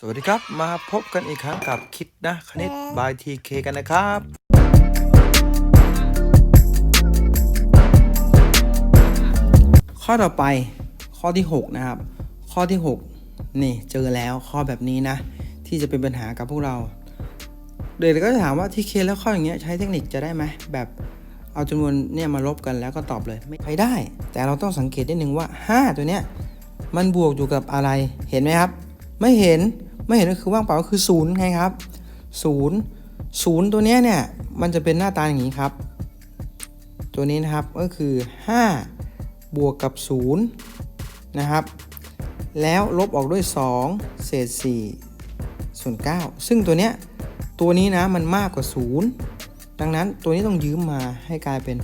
สวัสดีครับ มาพบกันอีกครั้งกับคิดนะคณิตบายทีเคกันนะครับ ข้อต่อไปข้อที่ 6 นะครับ ข้อที่ 6 นี่เจอแล้วข้อแบบนี้นะ ที่จะเป็นปัญหากับพวกเรา เด็กก็จะถามว่าทีเคแล้วข้ออย่างเงี้ยใช้เทคนิคจะได้ไหมแบบเอาจำนวนเนี่ยมาลบกันแล้วก็ตอบเลยไม่ใช้ได้ แต่เราต้องสังเกตนิดนึงว่า 5 ตัวเนี้ยมันบวกอยู่กับอะไรเห็นไหมครับ ไม่เห็น ไม่เห็นก็คือว่างเปล่าก็คือศูนย์ไงครับศูนย์ศูนย์ตัวนี้เนี่ยมันจะเป็นหน้าตาอย่างนี้ครับ ตัวนี้นะครับก็คือ 5 บวกกับ0นะครับ แล้วลบออกด้วย 2 เศษ4ส่วน9ซึ่งตัวเนี้ยตัวนี้นะมันมากกว่า 0 ดังนั้นตัวนี้ต้องยืมมาให้กลายเป็น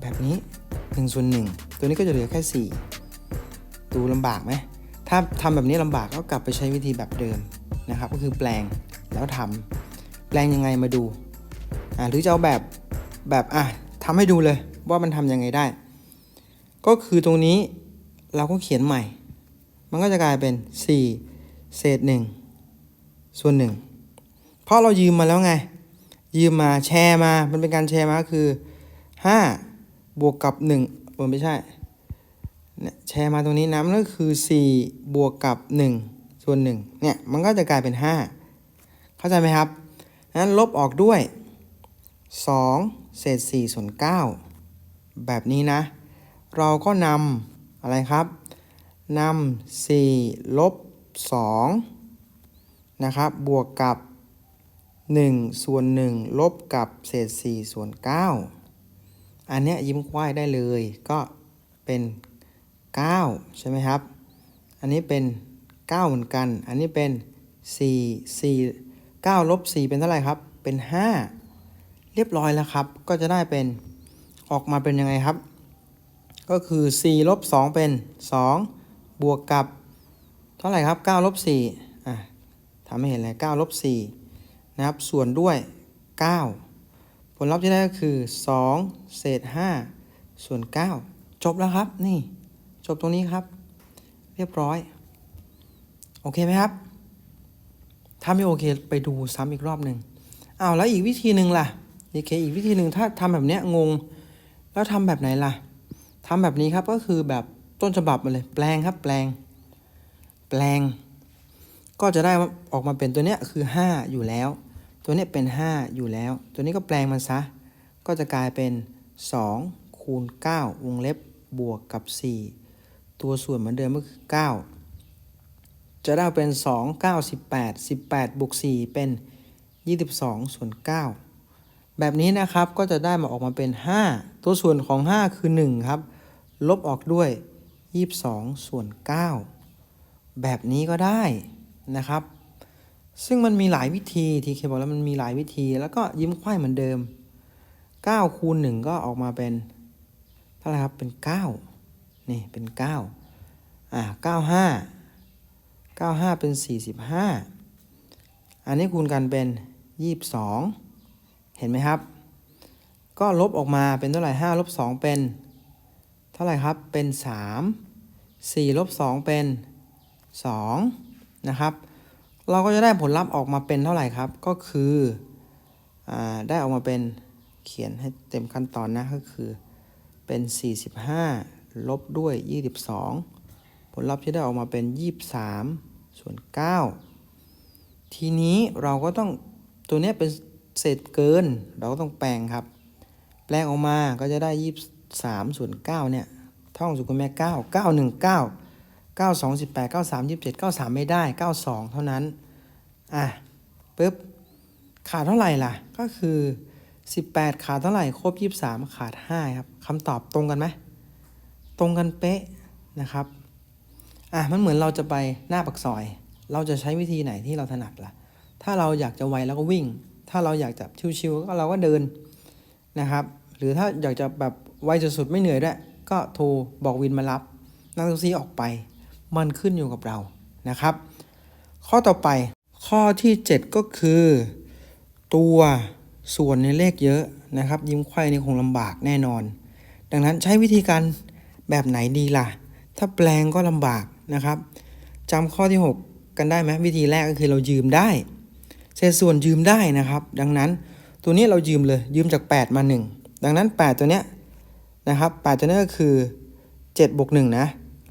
แบบนี้1ส่วน1ตัวนี้ก็จะเหลือแค่ 4 ดูลำบากไหม ถ้าทำแบบนี้ลำบากก็กลับไปใช้วิธีแบบเดิมนะครับ ก็คือแปลงแล้วทำแปลงยังไงมาดูอ่าหรือจะเอาแบบแบบอะทำให้ดูเลยว่ามันทำยังไงได้ ก็คือตรงนี้เราก็เขียนใหม่ มันก็จะกลายเป็น 4 เศษ 1 ส่วน 1 เพราะเรายืมมาแล้วไง ยืมมาแชร์มา มันเป็นการแชร์มาคือ 5 บวกกับ1เออไม่ใช่ แชร์มาตรงนี้นะมันก็คือ 4 บวกกับ 1 ส่วน1เนี่ยมันก็จะกลายเป็น 5 เข้าใจไหมครับนั้นลบออกด้วย 2 เศษ4ส่วน9แบบนี้นะ เราก็นำอะไรครับนำ4ลบ2นะครับบวกกับ 1 ส่วน 1 ลบกับเศษ4ส่วน 9 อันเนี้ยยิ้มควายได้เลยก็เป็น 9 ใช่ไหมครับ อันนี้เป็น 9 เหมือนกัน อันนี้เป็น 4 4 9ลบ4เป็นเท่าไหร่ครับ เป็น 5 เรียบร้อยแล้วครับ ก็จะได้เป็นออกมาเป็นยังไงครับ ก็คือ 4 ลบ 2 เป็น 2 บวกกับ เท่าไหร่ครับ 9 ลบ4อะทำให้เห็นเลย9ลบ4นะครับ ส่วนด้วย 9 ผลลัพธ์ที่ได้ก็คือ 2 เศษ 5 ส่วน 9 จบแล้วครับ นี่ จบตรงนี้ครับ เรียบร้อย โอเคไหมครับ ถ้าไม่โอเคไปดูซ้ำอีกรอบหนึ่งอ้าวแล้วอีกวิธีหนึ่งล่ะโอเคอีกวิธีหนึ่งถ้าทำแบบเนี้ยงง แล้วทำแบบไหนล่ะทำแบบนี้ครับก็คือแบบต้นฉบับมาเลย แปลงครับ แปลง แปลง ก็จะได้ออกมาเป็นตัวเนี้ยคือ 5 อยู่แล้ว ตัวเนี้ยเป็น 5 อยู่แล้ว ตัวนี้ก็แปลงมันซะ ก็จะกลายเป็น 2 คูณ 9 วงเล็บบวกกับ 4 ตัวส่วนเหมือนเดิมก็คือ 9 จะได้เป็น 2 9 18 18บวก4เป็น 22 ส่วน 9 แบบนี้นะครับก็จะได้มาออกมาเป็น 5 ตัวส่วนของ 5 คือ 1 ครับ ลบออกด้วย 22 ส่วน 9 แบบนี้ก็ได้นะครับ ซึ่งมันมีหลายวิธีทีเคบอกแล้วมันมีหลายวิธี แล้วก็ยิ้มไขว้เหมือนเดิม9คูณ1ก็ออกมาเป็นเท่าไหร่ครับเป็น 9 นี่เป็น 9 อ่า 95 95 เป็น 45 อันนี้คูณกันเป็น 22 เห็นไหมครับ ก็ลบออกมาเป็นเท่าไหร่5ลบ2เป็น เท่าไหร่ครับ เป็น 3 4ลบ2เป็น 2 นะครับ เราก็จะได้ผลลัพธ์ออกมาเป็นเท่าไหร่ครับ ก็คืออาได้ออกมาเป็นเขียนให้เต็มขั้นตอนนะ ก็คือเป็น 45 ลบด้วย 22 ผลลัพธ์ที่ได้ออกมาเป็น 23 ส่วน 9 ทีนี้เราก็ต้องตัวนี้เป็นเศษเกิน เราก็ต้องแปลงครับ แปลงออกมาก็จะได้ 23 ส่วน 9 เนี่ยท่องสุกุลแม่ 9 9 1 9 9 2 18 9 3 27 9 3 ไม่ได้ 92 เท่านั้น อะปึ๊บ ขาดเท่าไหร่ล่ะ ก็คือ 18 ขาดเท่าไหร่ ครบ 23 ขาด 5 ครับ คำตอบตรงกันไหม ตรงกันเป๊ะนะครับอะมันเหมือนเราจะไปหน้าปักซอย เราจะใช้วิธีไหนที่เราถนัดล่ะ ถ้าเราอยากจะไวแล้วก็วิ่ง ถ้าเราอยากจะชิวๆก็เราก็เดินนะครับ หรือถ้าอยากจะแบบไวสุดๆไม่เหนื่อยด้วยก็โทรบอกวินมารับ นั่งแท็กซี่ออกไป มันขึ้นอยู่กับเรานะครับ ข้อต่อไปข้อที่ 7 ก็คือ ตัวส่วนในเลขเยอะนะครับ ยิ้มไขว้นี่คงลำบากแน่นอน ดังนั้นใช้วิธีการ แบบไหนดีล่ะ ถ้าแปลงก็ลำบากนะครับจำข้อที่ 6 กันได้ไหมวิธีแรกก็คือเรายืมได้เศษส่วนยืมได้นะครับ ดังนั้นตัวนี้เรายืมเลยยืมจาก 8 มา 1 ดังนั้น 8 ตัวเนี้ยนะครับ8ตัวนี้ก็คือ7บวก1นะ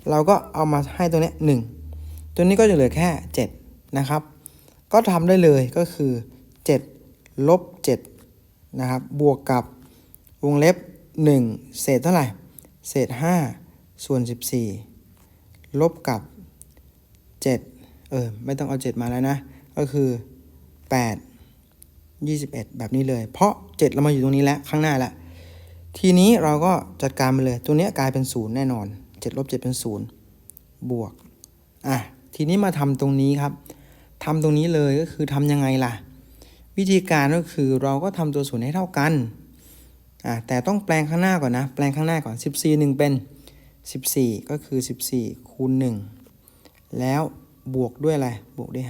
เราก็เอามาให้ตัวเนี้ย1ตัวนี้ก็จะเหลือแค่ 7 นะครับ ก็ทำได้เลยก็คือ 7 ลบ7นะครับบวกกับวงเล็บ 1 เศษเท่าไหร่ เศษ 5 ส่วน 14 ลบกับ 7 เออ ไม่ต้องเอา 7 มาแล้วนะ ก็คือ 8 21 แบบนี้เลย เพราะ 7 เรามาอยู่ตรงนี้แล้ว ข้างหน้าแล้ว ทีนี้เราก็จัดการไปเลย ตัวนี้กลายเป็น 0 แน่นอน 7 ลบ 7 เป็น 0 บวก อะ ทีนี้มาทำตรงนี้ครับทำตรงนี้เลยก็คือทำยังไงล่ะ วิธีการก็คือเราก็ทำตัวศูนย์ให้เท่ากัน อะแต่ต้องแปลงข้างหน้าก่อนนะ แปลงข้างหน้าก่อน 14 1 เป็น 14 ก็คือ 14 คูณ 1 แล้วบวกด้วยอะไร บวกด้วย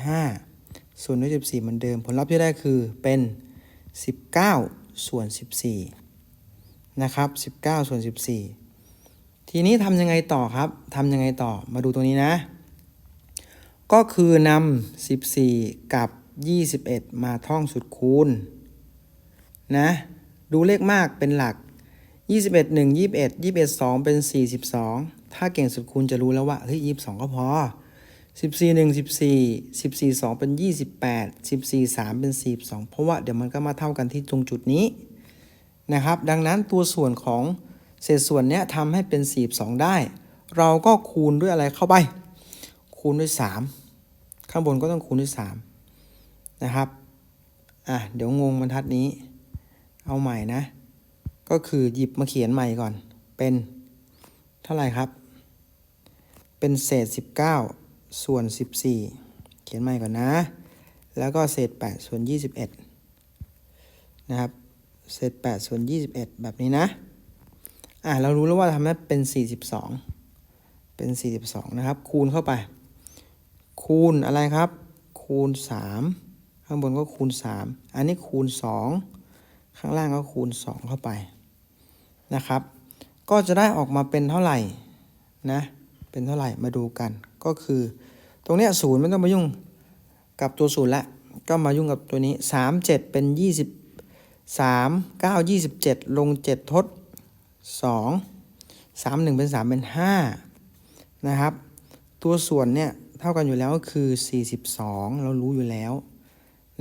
5 ส่วนด้วย 14 เหมือนเดิม ผลลัพธ์ที่ได้คือเป็น 19 ส่วน 14 นะครับ 19 ส่วน 14 ทีนี้ทำยังไงต่อครับทำยังไงต่อ มาดูตรงนี้นะ ก็คือนำ14 กับ 21 มาท่องสุดคูณนะ ดูเลขมากเป็นหลัก 21 1 21 21 2 เป็น 42 ถ้าเก่งสุดคูณจะรู้แล้วว่าเฮ้ย22 ก็พอ 14 1 14 14 2 เป็น 28 14 3 เป็น 42 เพราะว่าเดี๋ยวมันก็มาเท่ากันที่ตรงจุดนี้นะครับ ดังนั้นตัวส่วนของเศษส่วนเนี้ยทำให้เป็น 42 ได้ เราก็คูณด้วยอะไรเข้าไป คูณด้วย 3 ข้างบนก็ต้องคูณด้วย 3 นะครับ อะ เดี๋ยวงงบรรทัดนี้ เอาใหม่นะ ก็คือหยิบมาเขียนใหม่ก่อน เป็นเท่าไหร่ครับ เป็นเศษ 19 ส่วน 14 เขียนใหม่ก่อนนะ แล้วก็เศษ 8 ส่วน 21 นะครับ เศษ 8 ส่วน 21 แบบนี้นะ อะ เรารู้แล้วว่าทำให้เป็น 42 เป็น 42 นะครับ คูณเข้าไป คูณอะไรครับ คูณ 3 ข้างบนก็คูณ 3 อันนี้คูณ 2 ข้างล่างก็คูณ 2 เข้าไปนะครับ ก็จะได้ออกมาเป็นเท่าไหร่นะเป็นเท่าไหร่มาดูกัน ก็คือตรงเนี้ยศูนย์ไม่ต้องมายุ่งกับตัวศูนย์ละก็มายุ่งกับตัวนี้ 3 7 เป็น 20 3 9 27 ลง 7 ทด 2 3 1 เป็น 3 เป็น 5 นะครับ ตัวส่วนเนี่ยเท่ากันอยู่แล้วก็คือ 42 เรารู้อยู่แล้ว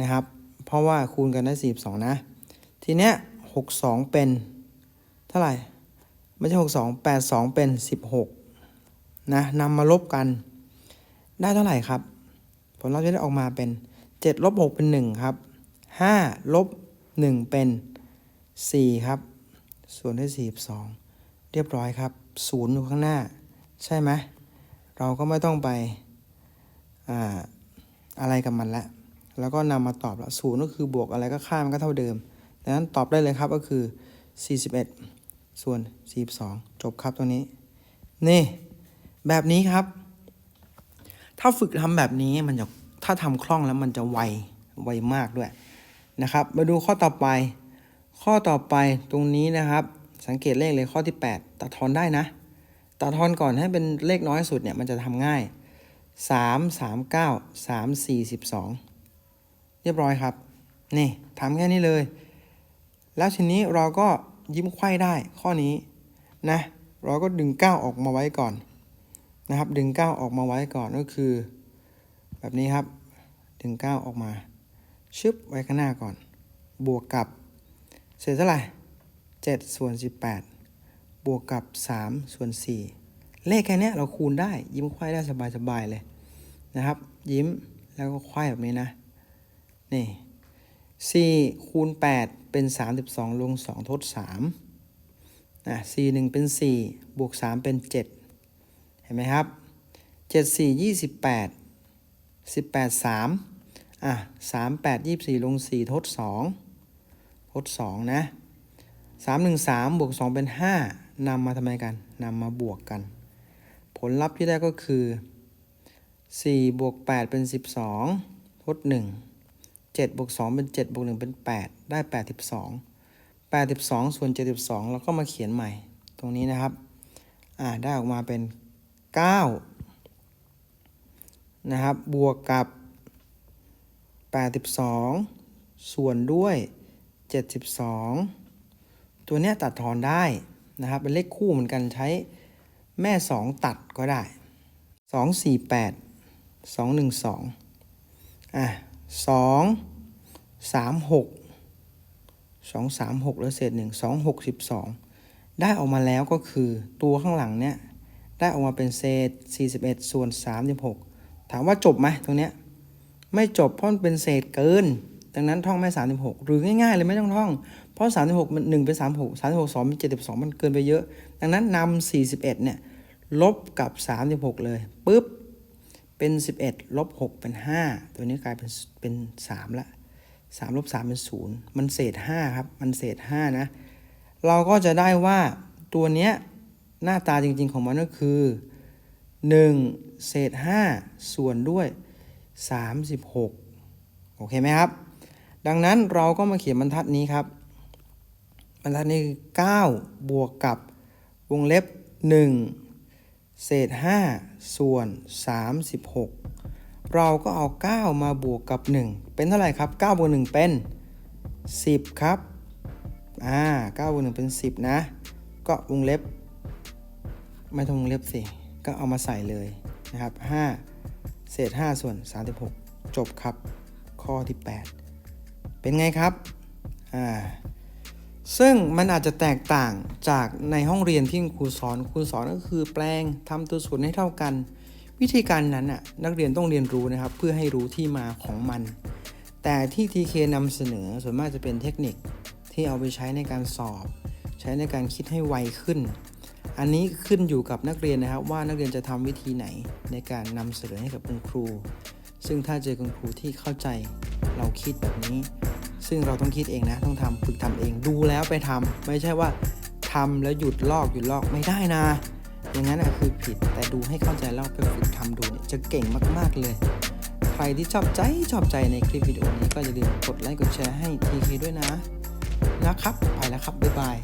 นะครับ เพราะว่าคูณกันได้ 42 นะ ทีเนี้ย62เป็นเท่าไหร่ไม่ใช่62 82เป็น16นะนำมาลบกัน ได้เท่าไหร่ครับ ผลลัพธ์จะได้ออกมาเป็น7ลบ6เป็น1ครับ5ลบ1เป็น4ครับ ส่วนด้วย42เรียบร้อยครับ0อยู่ข้างหน้า ใช่ไหมเราก็ไม่ต้องไปอ่าอะไรกับมันละ แล้วก็นำมาตอบละศูนย์ก็คือบวกอะไรก็ค่ามันก็เท่าเดิม ดังนั้นตอบได้เลยครับก็คือ 41 ส่วน 42 จบครับตัวนี้ นี่ แบบนี้ครับ ถ้าฝึกทำแบบนี้มันจะถ้าทำคล่องแล้วมันจะไว ไวมากด้วยนะครับ มาดูข้อต่อไป ข้อต่อไปตรงนี้นะครับ สังเกตเลขเลยข้อที่ 8 ตัดทอนได้นะ ตัดทอนก่อนให้เป็นเลขน้อยสุดเนี่ยมันจะทำง่าย 3 3 9 3 4 12 เรียบร้อยครับ นี่ทำแค่นี้เลย แล้วทีนี้เราก็ยิ้มไขว้ได้ข้อนี้นะเราก็ดึง9ออกมาไว้ก่อนนะครับ ดึง9ออกมาไว้ก่อนก็คือ แบบนี้ครับ ดึง9ออกมา ชึบไว้ข้างหน้าก่อน บวกกับ เศษเท่าไหร่7ส่วน18 บวกกับ 3 ส่วน 4 เลขแค่นี้เราคูณได้ยิ้มไขว้ได้สบายๆเลยนะครับ ยิ้มแล้วก็ไขว้แบบนี้นะ นี่ 4 คูณ 8 เป็น 32 ลง 2 ทด3นะ4 1 เป็น 4 บวก 3 เป็น 7 เห็นไหมครับ 7 4 28 18 3อะ3 8 24 ลง 4 ทด 2 ทด 2 นะ 3 1 3 บวก 2 เป็น 5นำมาทำไมกันนำมาบวกกัน ผลลัพธ์ที่ได้ก็คือ 4 บวก 8 เป็น 12 ทด 1 7บวก2เป็น7บวก1เป็น 8 ได้ 82 82 ส่วน 72 เราก็มาเขียนใหม่ตรงนี้นะครับ อ่า ได้ออกมาเป็น 9 นะครับ บวกกับ 82 ส่วนด้วย 72 ตัวเนี้ยตัดทอนได้นะครับ เป็นเลขคู่เหมือนกันใช้แม่ 2 ตัดก็ได้ 2 4 8 2 1 2อะ2 3 6 2 3 6แล้วเศษ1 2 6 12ได้ออกมาแล้วก็คือตัวข้างหลังเนี้ยได้ออกมาเป็นเศษ 41 ส่วน 36 ถามว่าจบไหมตรงเนี้ยไม่จบเพราะมันเป็นเศษเกิน ดังนั้นท่องไม่ 36 หรือง่ายๆเลยไม่ต้องท่อง เพราะ 36 มัน 1 เป็น 36 36 2 เป็น 72 มันเกินไปเยอะ ดังนั้นนำ41 เนี่ย ลบกับ 36 เลยปุ๊บ เป็น 11ลบ6เป็น 5 ตัวนี้กลายเป็นเป็น3ละ3ลบ3เป็น 0 มันเศษ5ครับมันเศษ5นะเราก็จะได้ว่าตัวเนี้ยหน้าตาจริงๆของมันก็คือ 1 เศษ 5 ส่วนด้วย 36 โอเคไหมครับ ดังนั้นเราก็มาเขียนบรรทัดนี้ครับ บรรทัดนี้คือ 9 บวกกับวงเล็บ 1 เศษ 5 ส่วน 36 เราก็เอา 9 มาบวกกับ 1 เป็นเท่าไหร่ครับ 9บวก1เป็น 10 ครับ อ่า9บวก1เป็น 10 นะ ก็วงเล็บ ไม่ต้องวงเล็บสิ ก็เอามาใส่เลยนะครับ 5 เศษ 5 ส่วน 36 จบครับ ข้อที่ 8 เป็นไงครับ อ่า ซึ่งมันอาจจะแตกต่างจากในห้องเรียนที่ครูสอนครูสอนก็คือแปลงทำตัวส่วนให้เท่ากัน วิธีการนั้นน่ะนักเรียนต้องเรียนรู้นะครับ เพื่อให้รู้ที่มาของมัน แต่ที่ TK นำเสนอส่วนมากจะเป็นเทคนิคที่เอาไปใช้ในการสอบ ใช้ในการคิดให้ไวขึ้น อันนี้ขึ้นอยู่กับนักเรียนนะครับ ว่านักเรียนจะทำวิธีไหนในการนำเสนอให้กับคุณครู ซึ่งถ้าเจอคุณครูที่เข้าใจเราคิดแบบนี้ ซึ่งเราต้องคิดเองนะ ต้องทำฝึกทำเองดูแล้วไปทำไม่ใช่ว่าทำแล้วหยุดลอกหยุดลอกไม่ได้นะ อย่างนั้นคือผิดแต่ดูให้เข้าใจแล้วไปฝึกทำดูเนี่ยจะเก่งมากๆเลย ใครที่ชอบใจชอบใจในคลิปวิดีโอนี้ก็อย่าลืมกดไลค์กดแชร์ให้ทีเคด้วยนะนะครับไปแล้วครับบ๊ายบาย